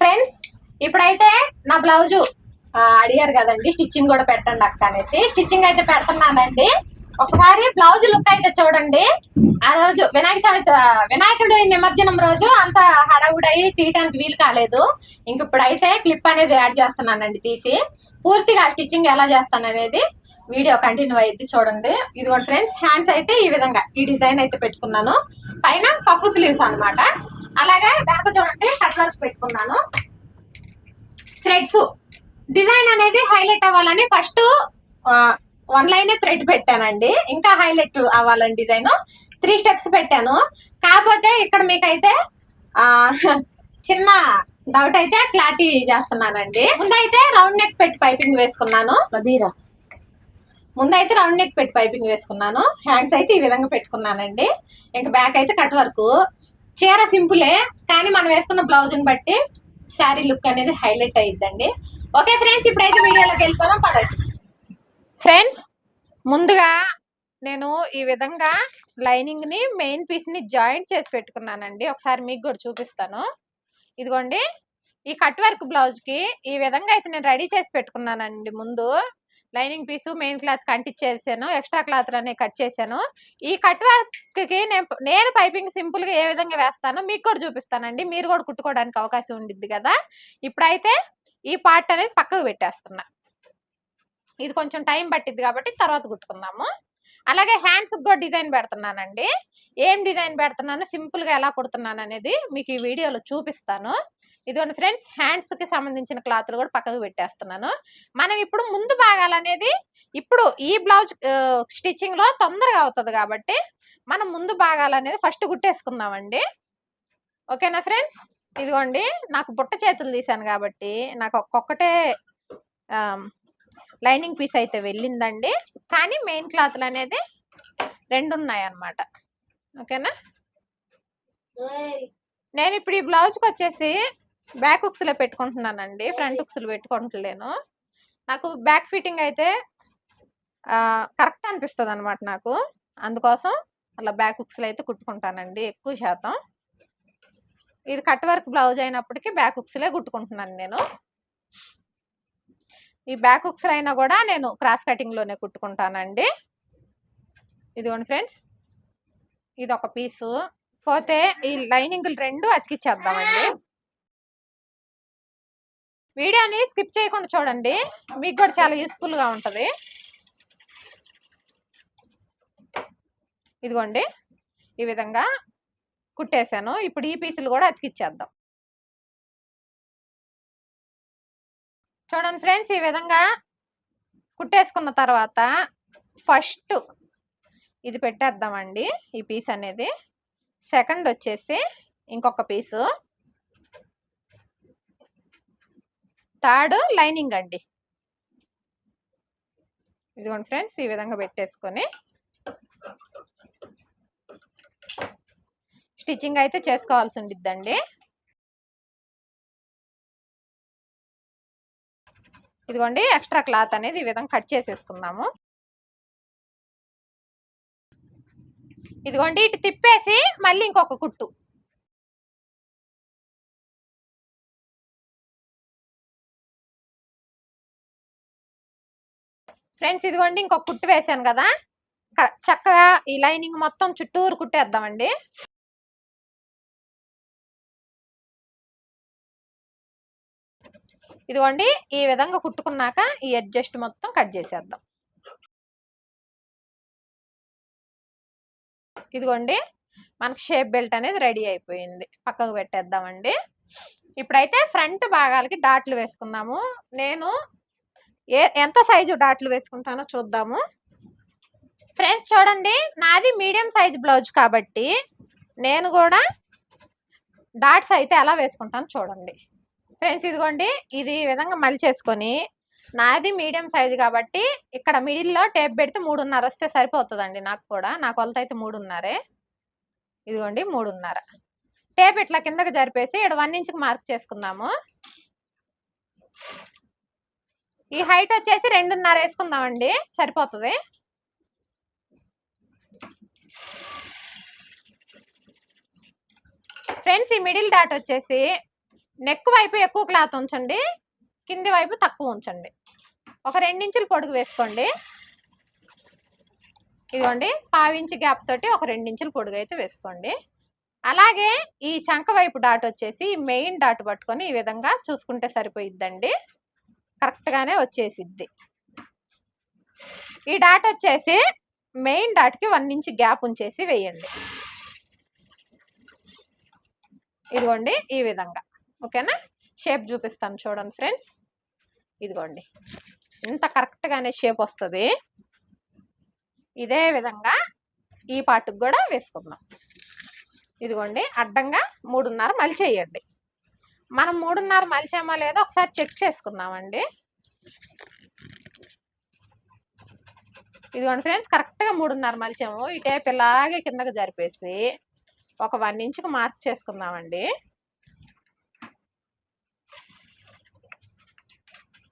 Friends ఇప్పుడైతే నా blouse అడిగారు కదండి స్టిచ్చింగ్ కూడా పెట్టండి అక్క అనేసి. స్టిచ్చింగ్ అయితే పెడుతున్నానండి. ఒకసారి బ్లౌజ్ లుక్ అయితే చూడండి. ఆ రోజు వినాయక చవితి వినాయకుడు నిమజ్జనం రోజు అంత హడావుడయి తీయడానికి వీలు కాలేదు. ఇంక ఇప్పుడైతే క్లిప్ అనేది యాడ్ చేస్తున్నానండి తీసి. పూర్తిగా స్టిచ్చింగ్ ఎలా చేస్తాను అనేది వీడియో కంటిన్యూ అయితే చూడండి. ఇదిగోండి ఫ్రెండ్స్ హ్యాండ్స్ అయితే ఈ విధంగా ఈ డిజైన్ అయితే పెట్టుకున్నాను. పైన కప్పు స్లీవ్స్ అన్నమాట. అలాగే వెనక చూడండి కట్ వర్క్ పెట్టుకున్నాను. థ్రెడ్స్ డిజైన్ అనేది హైలైట్ అవ్వాలని ఫస్ట్ వన్ లైన్ థ్రెడ్ పెట్టానండి. ఇంకా హైలైట్ అవ్వాలని డిజైన్ త్రీ స్టెప్స్ పెట్టాను. కాకపోతే ఇక్కడ మీకైతే చిన్న డౌట్ అయితే క్లారిటీ చేస్తున్నానండి. ముందైతే రౌండ్ నెక్ పెట్టి పైపింగ్ వేసుకున్నాను. కదీరా ముందైతే రౌండ్ నెక్ పెట్టి పైపింగ్ వేసుకున్నాను. హ్యాండ్స్ అయితే ఈ విధంగా పెట్టుకున్నానండి. ఇంకా బ్యాక్ అయితే కట్ వర్క్ చీర సింపులే కానీ మనం వేసుకున్న బ్లౌజ్ని బట్టి శారీ లుక్ అనేది హైలైట్ అయ్యిద్దండి ఓకే ఫ్రెండ్స్ ఇప్పుడైతే వీడియోలోకి వెళ్ళిపోదాం పదండి. ఫ్రెండ్స్ ముందుగా నేను ఈ విధంగా లైనింగ్ని మెయిన్ పీస్ని జాయింట్ చేసి పెట్టుకున్నానండి. ఒకసారి మీకు కూడా చూపిస్తాను. ఇదిగోండి ఈ కట్ వర్క్ బ్లౌజ్కి ఈ విధంగా అయితే నేను రెడీ చేసి పెట్టుకున్నానండి ముందు. లైనింగ్ పీస్ మెయిన్ క్లాత్ కంటిచ్చేసాను ఎక్స్ట్రా క్లాత్ అనేవి కట్ చేశాను. ఈ కట్ వర్క్కి నేను నేను పైపింగ్ సింపుల్గా ఏ విధంగా వేస్తానో మీకు కూడా చూపిస్తానండి. మీరు కూడా కుట్టుకోవడానికి అవకాశం ఉండిద్ది కదా. ఇప్పుడైతే ఈ పార్ట్ అనేది పక్కకు పెట్టేస్తున్నా. ఇది కొంచెం టైం పట్టిద్ది కాబట్టి తర్వాత కుట్టుకుందాము. అలాగే హ్యాండ్స్ కూడా డిజైన్ పెడుతున్నానండి. ఏం డిజైన్ పెడుతున్నాను? సింపుల్గా ఎలా కుడుతున్నాను అనేది మీకు ఈ వీడియోలో చూపిస్తాను. ఇదిగోండి ఫ్రెండ్స్ హ్యాండ్స్కి సంబంధించిన క్లాత్లు కూడా పక్కకు పెట్టేస్తున్నాను. మనం ఇప్పుడు ముందు భాగాలు అనేది ఇప్పుడు ఈ బ్లౌజ్ స్టిచ్చింగ్లో తొందరగా అవుతుంది కాబట్టి మనం ముందు భాగాలు అనేది ఫస్ట్ కుట్టేసుకుందామండి ఓకేనా ఫ్రెండ్స్? ఇదిగోండి నాకు బుట్ట చేతులు తీసాను కాబట్టి నాకు ఒక్కొక్కటే లైనింగ్ పీస్ అయితే వెళ్ళిందండి. కానీ మెయిన్ క్లాత్లు అనేది రెండు ఉన్నాయి అన్నమాట ఓకేనా నేను ఇప్పుడు ఈ బ్లౌజ్కి వచ్చేసి బ్యాక్లో పెట్టుకుంటున్నానండి ఫ్రంట్ ఉక్స్లు పెట్టుకుంటలేను. నాకు బ్యాక్ ఫిట్టింగ్ అయితే కరెక్ట్ అనిపిస్తుంది అనమాట నాకు. అందుకోసం అలా బ్యాక్ ఉక్స్లు అయితే కుట్టుకుంటానండి ఎక్కువ శాతం. ఇది కట్ వర్క్ బ్లౌజ్ అయినప్పటికీ బ్యాక్ ఉక్స్లే కుట్టుకుంటున్నాను నేను. ఈ బ్యాక్ ఉక్స్లు అయినా కూడా నేను క్రాస్ కటింగ్లోనే కుట్టుకుంటానండి. ఇదిగోండి ఫ్రెండ్స్ ఇది ఒక పీసు. పోతే ఈ లైనింగ్లు రెండు అతికిచ్చేద్దామండి. వీడియోని స్కిప్ చేయకుండా చూడండి. మీకు కూడా చాలా యూస్ఫుల్గా ఉంటుంది. ఇదిగోండి. ఈ విధంగా కుట్టేశాను. ఇప్పుడు ఈ పీసులు కూడా అతికిచ్చేద్దాం. చూడండి ఫ్రెండ్స్ ఈ విధంగా కుట్టేసుకున్న తర్వాత ఫస్ట్ ఇది పెట్టేద్దామండి ఈ పీస్ అనేది. సెకండ్ వచ్చేసి ఇంకొక పీసు థర్డ్ లైనింగ్ అండి. ఇదిగోండి ఫ్రెండ్స్ ఈ విధంగా పెట్టేసుకొని స్టిచ్చింగ్ అయితే చేసుకోవాల్సి ఉండిద్దండి. ఇదిగోండి ఎక్స్ట్రా క్లాత్ అనేది ఈ విధంగా కట్ చేసేసుకున్నాము ఇదిగోండి ఇటు తిప్పేసి మళ్ళీ ఇంకొక కుట్టు. ఫ్రెండ్స్ ఇదిగోండి ఇంకొక కుట్టు వేసాను కదా. చక్కగా ఈ లైనింగ్ మొత్తం చుట్టూరు కుట్టేద్దామండి. ఇదిగోండి ఈ విధంగా కుట్టుకున్నాక ఈ అడ్జస్ట్ మొత్తం కట్ చేసేద్దాం. ఇదిగోండి మనకి షేప్ బెల్ట్ అనేది రెడీ అయిపోయింది. పక్కకు పెట్టేద్దామండి. ఇప్పుడైతే ఫ్రంట్ భాగాలకి డాట్లు వేసుకున్నాము నేను ఏ ఎంత సైజు డాట్లు వేసుకుంటానో చూద్దాము. ఫ్రెండ్స్ చూడండి నాది మీడియం సైజ్ బ్లౌజ్ కాబట్టి నేను కూడా డాట్స్ అయితే ఎలా వేసుకుంటాను చూడండి. ఫ్రెండ్స్ ఇదిగోండి ఇది విధంగా విధంగా మలిచేసుకొని నాది మీడియం సైజు కాబట్టి ఇక్కడ మిడిల్లో టేప్ పెడితే మూడున్నర వస్తే సరిపోతుందండి నాకు కూడా. నా కొలత అయితే మూడున్నరే. ఇదిగోండి మూడున్నర. టేప్ ఇట్లా కిందకి జరిపేసి ఇక్కడ వన్ ఇంచ్కి మార్క్ చేసుకుందాము. ఈ హైట్ వచ్చేసి రెండున్నర వేసుకుందామండి. సరిపోతుంది. ఫ్రెండ్స్ ఈ మిడిల్ డాట్ వచ్చేసి నెక్ వైపు ఎక్కువ క్లాత్ ఉంచండి. కింది వైపు తక్కువ ఉంచండి. ఒక రెండించులు పొడుగు వేసుకోండి. ఇదిగోండి పావించి గ్యాప్ తోటి ఒక రెండించులు పొడుగు అయితే వేసుకోండి. అలాగే ఈ చంక వైపు డాట్ వచ్చేసి మెయిన్ డాట్ పట్టుకొని ఈ విధంగా చూసుకుంటే సరిపోయిద్దండి. కరెక్ట్గానే వచ్చేసిద్ది. ఈ డాట్ వచ్చేసి మెయిన్ డాట్కి వన్ ఇంచ్ గ్యాప్ ఉంచేసి వేయండి. ఇదిగోండి ఈ విధంగా. ఓకేనా? షేప్ చూపిస్తాను చూడండి ఫ్రెండ్స్. ఇదిగోండి. ఇంత కరెక్ట్గానే షేప్ వస్తుంది. ఇదే విధంగా ఈ పాటుకు కూడా వేసుకుందాం. ఇదిగోండి అడ్డంగా మూడున్నర మళ్ళీ చేయండి. మనం మూడున్నర మలిచామా లేదో ఒకసారి చెక్ చేసుకుందామండి. ఇదిగోండి ఫ్రెండ్స్ కరెక్ట్గా మూడున్నర మలిచాము. ఈ టైప్ ఇలాగే కిందకి జరిపేసి ఒక వన్ ఇంచ్కి మార్క్ చేసుకుందామండి.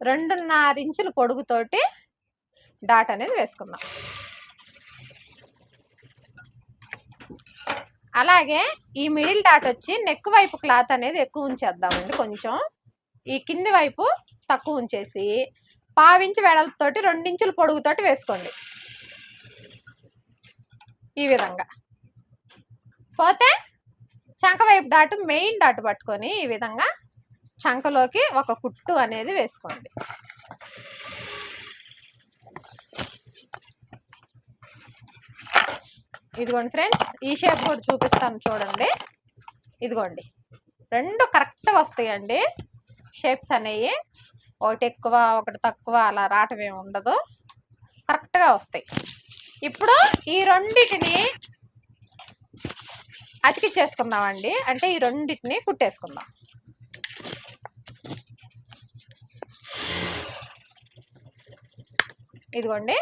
రెండున్నర ఇంచుల పొడుగుతోటి డాట్ అనేది వేసుకుందాం. అలాగే ఈ మిడిల్ డాట్ వచ్చి నెక్ వైపు క్లాత్ అనేది ఎక్కువ ఉంచేద్దామండి కొంచెం. ఈ కింది వైపు తక్కువ ఉంచేసి పావించి వెడలతోటి రెండించుల పొడుగుతోటి వేసుకోండి. ఈ విధంగా. పోతే చంక వైపు డాట్ మెయిన్ డాట్ పట్టుకొని ఈ విధంగా చంకలోకి ఒక కుట్టు అనేది వేసుకోండి. ఇదిగోండి ఫ్రెండ్స్ ఈ షేప్ కూడా చూపిస్తాను చూడండి. ఇదిగోండి రెండు కరెక్ట్గా వస్తాయండి షేప్స్ అనేవి. ఒకటి ఎక్కువ ఒకటి తక్కువ అలా రావటం ఏమి ఉండదు. కరెక్ట్గా వస్తాయి. ఇప్పుడు ఈ రెండిటిని అతికిచ్చేసుకుందామండి అంటే ఈ రెండింటిని కుట్టేసుకుందాం. ఇదిగోండి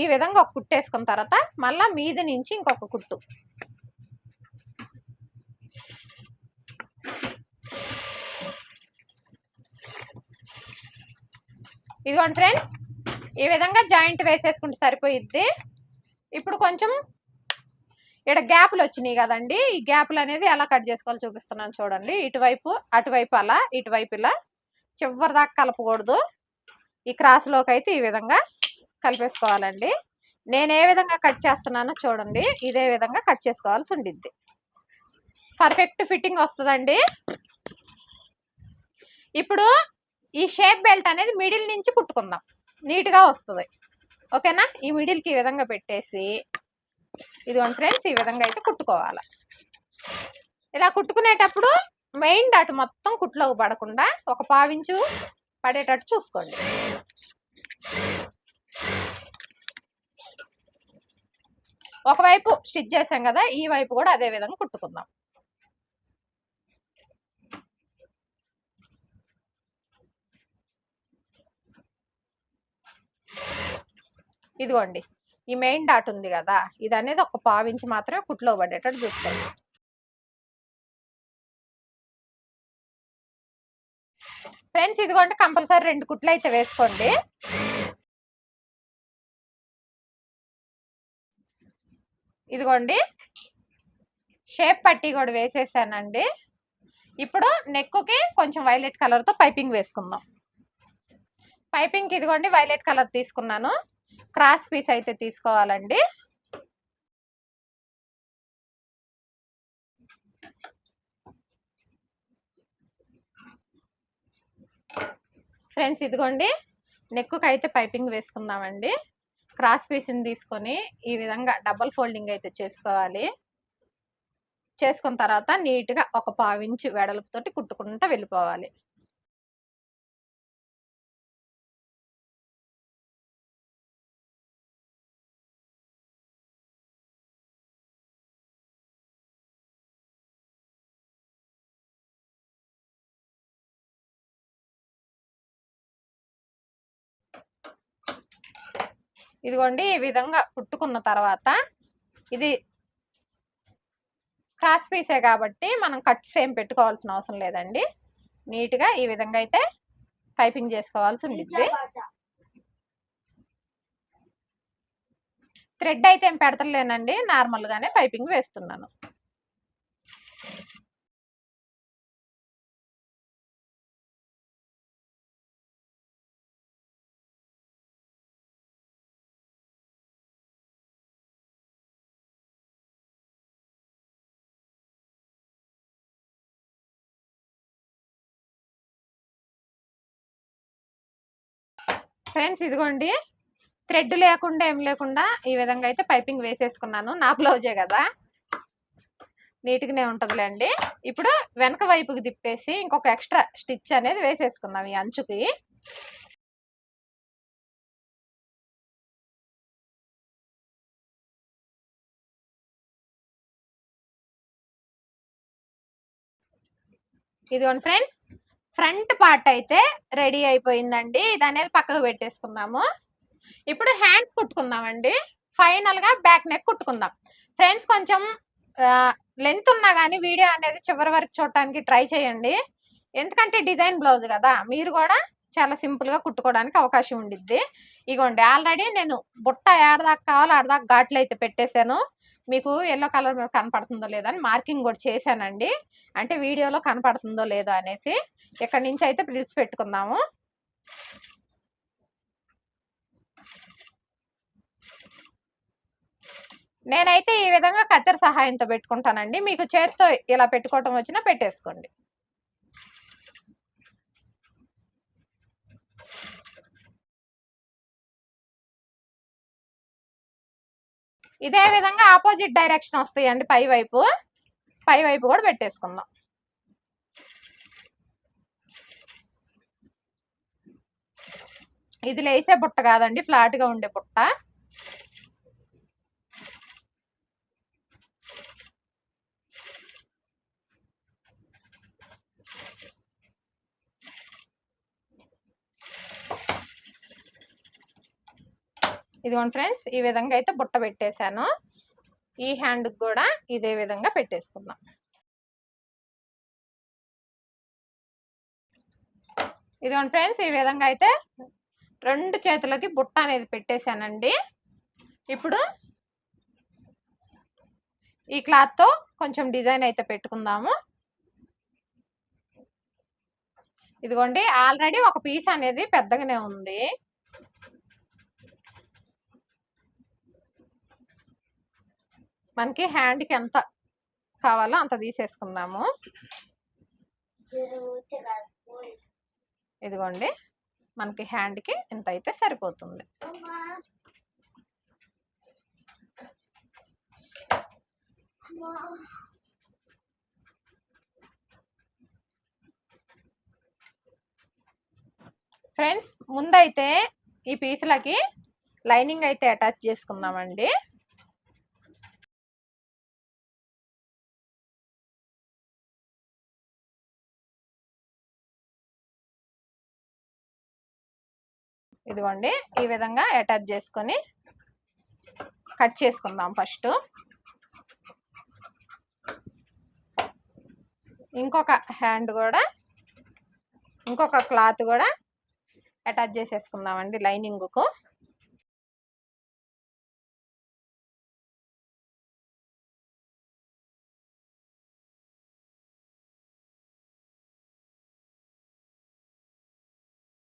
ఈ విధంగా ఒక కుట్టు వేసుకున్న తర్వాత మళ్ళీ మీద నుంచి ఇంకొక కుట్టు. ఇదిగోండి ఫ్రెండ్స్ ఈ విధంగా జాయింట్ వేసేసుకుంటే సరిపోయిద్ది. ఇప్పుడు కొంచెం ఇక్కడ గ్యాప్లు వచ్చినాయి కదండి ఈ గ్యాప్లు అనేది ఎలా కట్ చేసుకోవాలో చూపిస్తున్నాను చూడండి. ఇటువైపు అటువైపు అలా ఇటువైపు ఇలా. చివరి దాకా కలపకూడదు. ఈ క్రాస్లోకి అయితే ఈ విధంగా కలిపేసుకోవాలండి. నేను ఏ విధంగా కట్ చేస్తున్నానో చూడండి. ఇదే విధంగా కట్ చేసుకోవాల్సి ఉండిద్ది. పర్ఫెక్ట్ ఫిట్టింగ్ వస్తుందండి. ఇప్పుడు ఈ షేప్ బెల్ట్ అనేది మిడిల్ నుంచి కుట్టుకుందాం. నీట్గా వస్తుంది. ఓకేనా? ఈ మిడిల్కి ఈ విధంగా పెట్టేసి ఇదిగోండి ఫ్రెండ్స్ ఈ విధంగా అయితే కుట్టుకోవాలి. ఇలా కుట్టుకునేటప్పుడు మెయిన్ డాట్ మొత్తం కుట్లోకి పడకుండా ఒక పావించు పడేటట్టు చూసుకోండి. ఒకవైపు స్టిచ్ చేసాం కదా ఈ వైపు కూడా అదే విధంగా కుట్టుకుందాం. ఇదిగోండి ఈ మెయిన్ డాట్ ఉంది కదా ఇది అనేది ఒక పావించి మాత్రమే కుట్లో పడేటట్టు చూసుకోండి. ఫ్రెండ్స్ ఇదిగోండి కంపల్సరీ రెండు కుట్లు అయితే వేసుకోండి. ఇదిగోండి. షేప్ పట్టి కూడా వేసేసానండి. ఇప్పుడు నెక్కుకి కొంచెం వైలెట్ కలర్తో పైపింగ్ వేసుకుందాం. పైపింగ్కి ఇదిగోండి వైలెట్ కలర్ తీసుకున్నాను. క్రాస్ పీస్ అయితే తీసుకోవాలండి. ఫ్రెండ్స్ ఇదిగోండి నెక్కుకి అయితే పైపింగ్ వేసుకుందామండి. క్రాస్ పీస్ని తీసుకొని ఈ విధంగా డబల్ ఫోల్డింగ్ అయితే చేసుకోవాలి. చేసుకున్న తర్వాత నీట్గా ఒక పావించి వెడల్పుతోటి కుట్టుకుంటూ వెళ్ళిపోవాలి. ఇదిగోండి ఈ విధంగా కుట్టుకున్న తర్వాత ఇది క్రాస్ పీసే కాబట్టి మనం కట్స్ ఏం పెట్టుకోవాల్సిన అవసరం లేదండి. నీట్గా ఈ విధంగా అయితే పైపింగ్ చేసుకోవాల్సి ఉండిద్ది. థ్రెడ్ అయితే ఏం పెడతలేనండి. నార్మల్గానే పైపింగ్ వేస్తున్నాను. ఫ్రెండ్స్ ఇదిగోండి. థ్రెడ్ లేకుండా ఏం లేకుండా ఈ విధంగా అయితే పైపింగ్ వేసేసుకున్నాను. నా బ్లౌజే కదా. నీట్గానే ఉంటుందిలేండి. ఇప్పుడు వెనక వైపుకి తిప్పేసి ఇంకొక ఎక్స్ట్రా స్టిచ్ అనేది వేసేసుకుందాం ఈ అంచుకి. ఇదిగోండి ఫ్రెండ్స్ ఫ్రంట్ పార్ట్ అయితే రెడీ అయిపోయిందండి. ఇది అనేది పక్కకు పెట్టేసుకుందాము. ఇప్పుడు హ్యాండ్స్ కుట్టుకుందామండి. ఫైనల్గా బ్యాక్ నెక్ కుట్టుకుందాం. ఫ్రెండ్స్ కొంచెం లెంత్ ఉన్నా కానీ వీడియో అనేది చివరి వరకు చూడటానికి ట్రై చేయండి. ఎందుకంటే డిజైన్ బ్లౌజ్ కదా మీరు కూడా చాలా సింపుల్గా కుట్టుకోవడానికి అవకాశం ఉండిద్ది. ఇగోండి ఆల్రెడీ నేను బుట్ట ఏడదాకా కావాలో ఆడదాకా ఘాట్లు అయితే పెట్టేశాను. మీకు ఎల్లో కలర్ కనపడుతుందో లేదో అని మార్కింగ్ కూడా చేశానండి. అంటే వీడియోలో కనపడుతుందో లేదో అనేసి ఇక్కడ నుంచి అయితే ప్రిల్స్ పెట్టుకుందాము. నేనైతే ఈ విధంగా కత్తెర సహాయంతో పెట్టుకుంటానండి. మీకు చేతితో ఇలా పెట్టుకోవటం వచ్చినా పెట్టేసుకోండి. ఇదే విధంగా ఆపోజిట్ డైరెక్షన్ వస్తాయండి పై వైపు. పై వైపు కూడా పెట్టేసుకుందాం. ఇది లేసే బుట్ట కాదండి ఫ్లాట్గా ఉండే బుట్ట. ఇదిగోండి ఫ్రెండ్స్ ఈ విధంగా అయితే బుట్ట పెట్టేశాను. ఈ హ్యాండ్కి కూడా ఇదే విధంగా పెట్టేసుకుందాం. ఇదిగోండి ఫ్రెండ్స్ ఈ విధంగా అయితే రెండు చేతులకి బుట్ట అనేది పెట్టేశానండి. ఇప్పుడు ఈ క్లాత్తో కొంచెం డిజైన్ అయితే పెట్టుకుందాము. ఇదిగోండి ఆల్రెడీ ఒక పీస్ అనేది పెద్దగానే ఉంది. మనకి హ్యాండ్కి ఎంత కావాలో అంత తీసేసుకుందాము. ఇదిగోండి. మనకి హ్యాండ్కి ఇంత అయితే సరిపోతుంది. ఫ్రెండ్స్ ముందైతే ఈ పీసులకి లైనింగ్ అయితే అటాచ్ చేసుకుందామండి. ఇదిగోండి ఈ విధంగా అటాచ్ చేసుకొని కట్ చేసుకుందాం ఫస్ట్ ఇంకొక హ్యాండ్ కూడా ఇంకొక క్లాత్ కూడా అటాచ్ చేసేసుకుందామండి లైనింగ్కు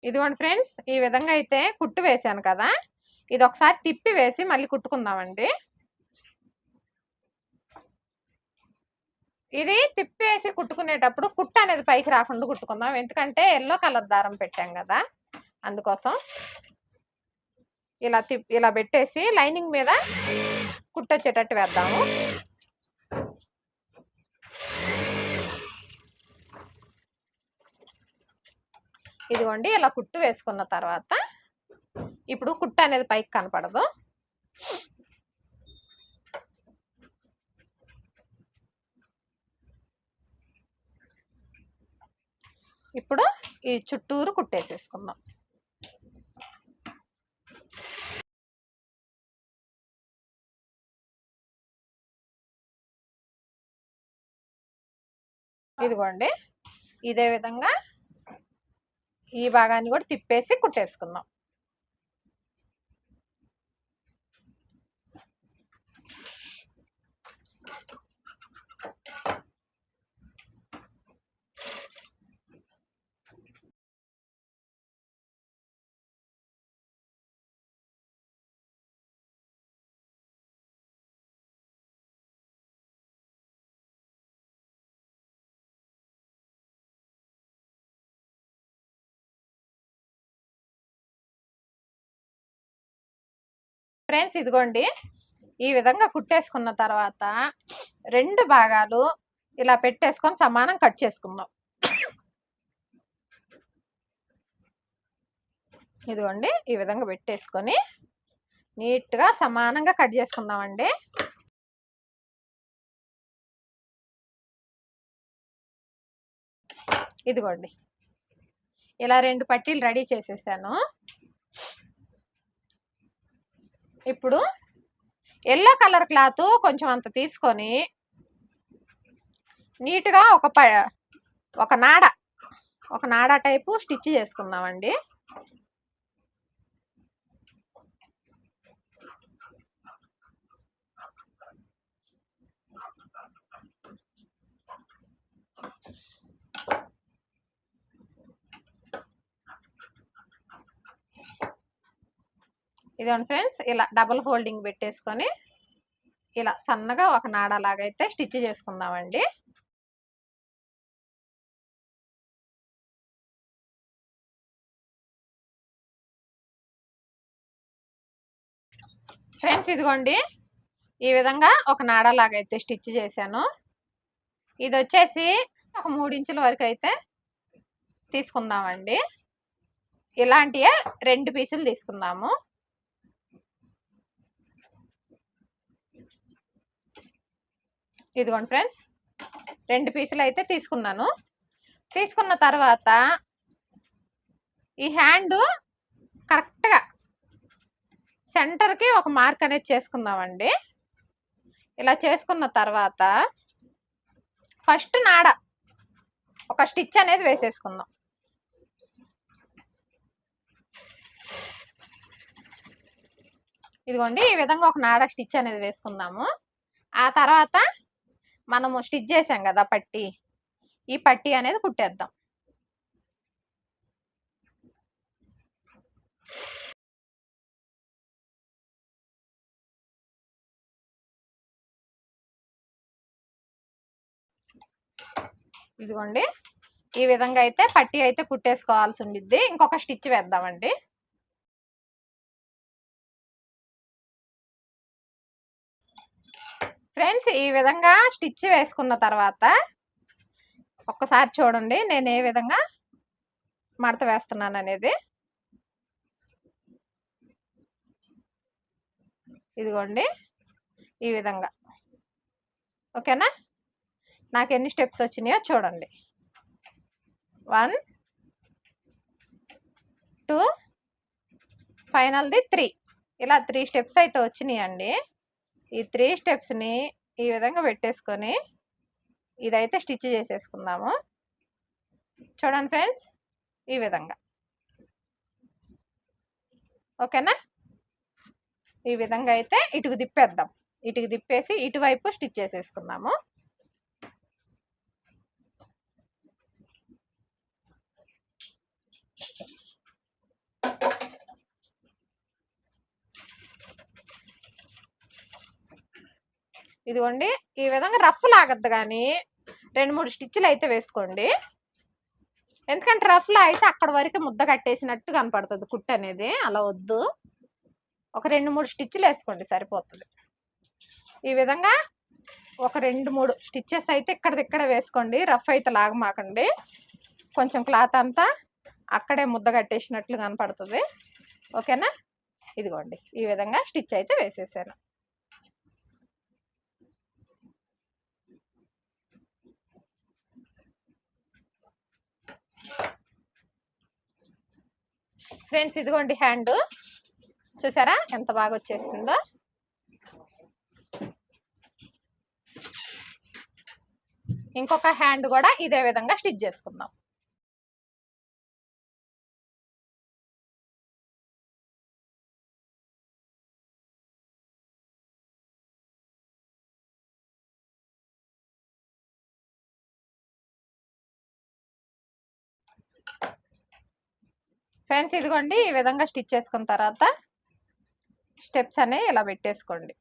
ఇదిగోండి ఫ్రెండ్స్ ఈ విధంగా అయితే కుట్టు వేసాను కదా. ఇది ఒకసారి తిప్పి వేసి మళ్ళీ కుట్టుకుందామండి. ఇది తిప్పేసి కుట్టుకునేటప్పుడు కుట్టు అనేది పైకి రాకుండా కుట్టుకుందాం. ఎందుకంటే ఎల్లో కలర్ దారం పెట్టాం కదా. అందుకోసం ఇలా తిప్పి ఇలా పెట్టేసి లైనింగ్ మీద కుట్టొచ్చేటట్టు వేద్దాము. ఇదిగోండి ఇలా కుట్టు వేసుకున్న తర్వాత ఇప్పుడు కుట్టు అనేది పైకి కనపడదు. ఇప్పుడు ఈ చుట్టూరు కుట్టేసేసుకుందాం. ఇదిగోండి ఇదే విధంగా ఈ భాగాన్ని కూడా తిప్పేసి కుట్టేసుకుందాం. ఫ్రెండ్స్ ఇదిగోండి ఈ విధంగా కుట్టేసుకున్న తర్వాత రెండు భాగాలు ఇలా పెట్టేసుకొని సమానం కట్ చేసుకుందాం. ఇదిగోండి ఈ విధంగా పెట్టేసుకొని నీట్గా సమానంగా కట్ చేసుకుందామండి. ఇదిగోండి ఇలా రెండు పట్టీలు రెడీ చేసేసాను. ఇప్పుడు ఎల్లో కలర్ క్లాత్ కొంచెం అంత తీసుకొని నీట్గా ఒక ప ఒక నాడ ఒక నాడ టైపు స్టిచ్ చేసుకుందామండి. ఇదిగోండి ఫ్రెండ్స్? ఇలా డబుల్ ఫోల్డింగ్ పెట్టేసుకొని ఇలా సన్నగా ఒక నాడలాగైతే అయితే స్టిచ్ చేసుకుందామండి. ఫ్రెండ్స్ ఇదిగోండి. ఈ విధంగా ఒక నాడలాగైతే అయితే స్టిచ్ చేశాను. ఇది వచ్చేసి ఒక మూడించుల వరకు అయితే తీసుకుందామండి. ఇలాంటివే రెండు పీసులు తీసుకుందాము. ఇదిగోండి ఫ్రెండ్స్ రెండు పీసులు అయితే తీసుకున్నాను. తీసుకున్న తర్వాత ఈ హ్యాండ్ కరెక్ట్గా సెంటర్కి ఒక మార్క్ అనేది చేసుకుందామండి. ఇలా చేసుకున్న తర్వాత ఫస్ట్ నాడ ఒక స్టిచ్ అనేది వేసేసుకుందాం. ఇదిగోండి ఈ విధంగా ఒక నాడ స్టిచ్ అనేది వేసుకుందాము. ఆ తర్వాత మనము స్టిచ్ చేసాం కదా పట్టి. ఈ పట్టి అనేది కుట్టేద్దాం. ఇదిగోండి. ఈ విధంగా అయితే పట్టి అయితే కుట్టేసుకోవాల్సి ఉండిద్ది. ఇంకొక స్టిచ్ వేద్దామండి. ఫ్రెండ్స్ ఈ విధంగా స్టిచ్ వేసుకున్న తర్వాత ఒక్కసారి చూడండి నేను ఏ విధంగా మడత వేస్తున్నాను అనేది ఇదిగోండి ఈ విధంగా. ఓకేనా? నాకు ఎన్ని స్టెప్స్ వచ్చినాయో చూడండి. వన్ టూ ఫైనల్ది త్రీ. ఇలా త్రీ స్టెప్స్ అయితే వచ్చినాయండి. ఈ త్రీ స్టెప్స్ని ఈ విధంగా పెట్టేసుకొని ఇదైతే స్టిచ్ చేసేసుకుందాము. చూడండి ఫ్రెండ్స్ ఈ విధంగా. ఓకేనా? ఈ విధంగా అయితే ఇటుకు తిప్పేద్దాం. ఇటుకు తిప్పేసి ఇటువైపు స్టిచ్ చేసేసుకుందాము. ఇదిగోండి ఈ విధంగా రఫ్ లాగద్దు కానీ రెండు మూడు స్టిచ్లు అయితే వేసుకోండి. ఎందుకంటే రఫ్లో అయితే అక్కడ వరకు ముద్ద కట్టేసినట్టు కనపడుతుంది కుట్టు అనేది అలా వద్దు. ఒక రెండు మూడు స్టిచ్లు వేసుకోండి సరిపోతుంది. ఈ విధంగా ఒక రెండు మూడు స్టిచ్చెస్ అయితే ఇక్కడ ఇక్కడ వేసుకోండి రఫ్ అయితే లాగమాకండి. కొంచెం క్లాత్ అంతా అక్కడే ముద్ద కట్టేసినట్లు కనపడుతుంది. ఓకేనా? ఇదిగోండి ఈ విధంగా స్టిచ్ అయితే వేసేసాను. ఫ్రెండ్స్ ఇదిగోండి హ్యాండ్. చూసారా? ఎంత బాగా వచ్చేసిందో. ఇంకొక హ్యాండ్ కూడా ఇదే విధంగా స్టిచ్ చేసుకుందాం. ఫ్రెండ్స్ ఇదిగోండి ఈ విధంగా స్టిచ్ చేసుకున్న తర్వాత స్టెప్స్ అనేవి ఇలా పెట్టేసుకోండి.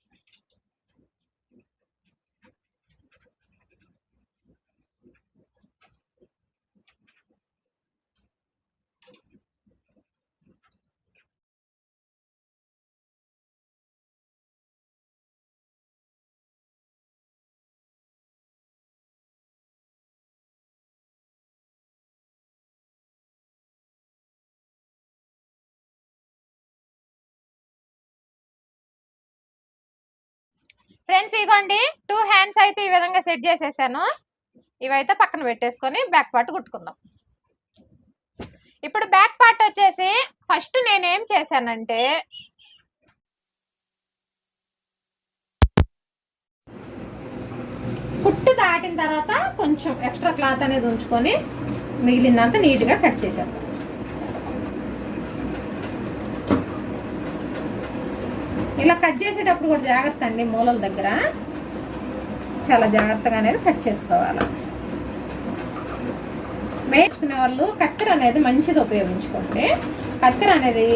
ఫ్రెండ్స్ ఇగోండి టూ హ్యాండ్స్ అయితే ఈ విధంగా సెట్ చేసేసాను. ఇవైతే పక్కన పెట్టేసుకొని బ్యాక్ పార్ట్ కుట్టుకుందాం. ఇప్పుడు బ్యాక్ పార్ట్ వచ్చేసి ఫస్ట్ నేనేం చేశానంటే కుట్టు దాటిన తర్వాత కొంచెం ఎక్స్ట్రా క్లాత్ అనేది ఉంచుకొని మిగిలిందంతా నీట్గా కట్ చేశాను ఇలా కట్ చేసేటప్పుడు కూడా జాగ్రత్త అండి మూలల దగ్గర. చాలా జాగ్రత్తగా అనేది కట్ చేసుకోవాలి. వేయించుకునే వాళ్ళు కత్తెర అనేది మంచిది ఉపయోగించుకోండి. కత్తెర అనేది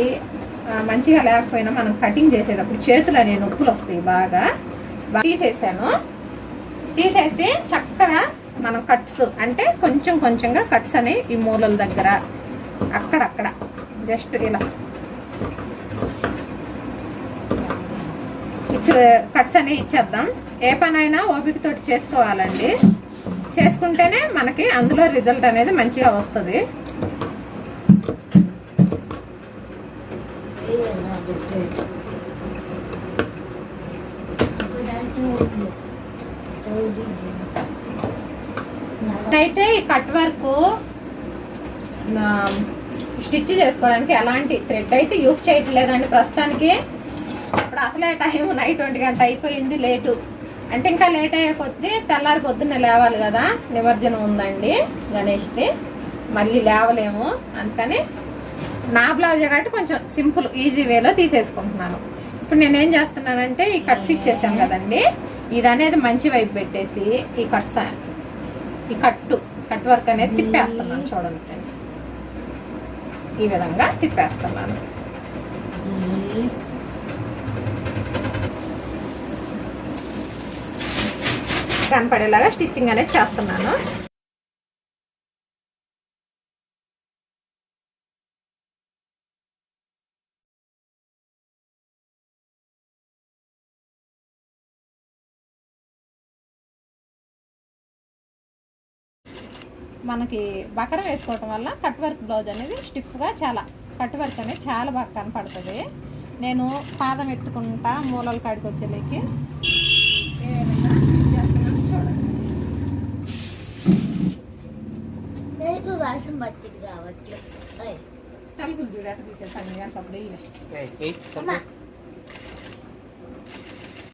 మంచిగా లేకపోయినా మనం కటింగ్ చేసేటప్పుడు చేతులు అనే నొప్పులు వస్తాయి బాగా. బాగా తీసేసాను. తీసేసి చక్కగా మనం కట్స్ అంటే కొంచెం కొంచెంగా కట్స్ అనేవి ఈ మూలల దగ్గర అక్కడక్కడ. జస్ట్ ఇలా. ఇచ్చి కట్స్ అనేవి ఇచ్చేద్దాం. ఏ పనైనా ఓపికతోటి చేసుకోవాలండి. చేసుకుంటేనే మనకి అందులో రిజల్ట్ అనేది మంచిగా వస్తుంది. అయితే ఈ కట్ వర్క్ స్టిచ్ చేసుకోవడానికి ఎలాంటి థ్రెడ్ అయితే యూస్ చేయట్లేదండి ప్రస్తుతానికి. ఇప్పుడు అసలే టైం నైట్ ఒంటి గంట అయిపోయింది లేటు. అంటే ఇంకా లేట్ అయ్యే కొద్దీ తెల్లారి పొద్దున్నే లేవాలి కదా నిమజ్జనం ఉందండి గణేష్ది. మళ్ళీ లేవలేము అందుకని నా బ్లౌజే కాబట్టి కొంచెం సింపుల్ ఈజీ వేలో తీసేసుకుంటున్నాను. ఇప్పుడు నేనేం చేస్తున్నానంటే ఈ కట్స్ ఇచ్చేసాను కదండి. ఇది అనేది మంచి వైపు పెట్టేసి ఈ కట్స్ ఈ కట్టు కట్ వర్క్ అనేది తిప్పేస్తున్నాను చూడండి ఫ్రెండ్స్ ఈ విధంగా తిప్పేస్తున్నాను. కనపడేలాగా స్టిచ్చింగ్ అనేది చేస్తున్నాను. మనకి బకరం వేసుకోవటం వల్ల కట్ వర్క్ బ్లౌజ్ అనేది స్టిఫ్గా చాలా కట్ వర్క్ అనేది చాలా బాగా కనపడుతుంది. నేను పాదం ఎత్తుకుంటా మూలలు కాడికి వచ్చేలేకి ఏ విధంగా చేస్తున్నానో చూడండి రేపు వాసం పట్టింది కాబట్టి. తలుపులు గంటప్పుడు ఇవే అమ్మా.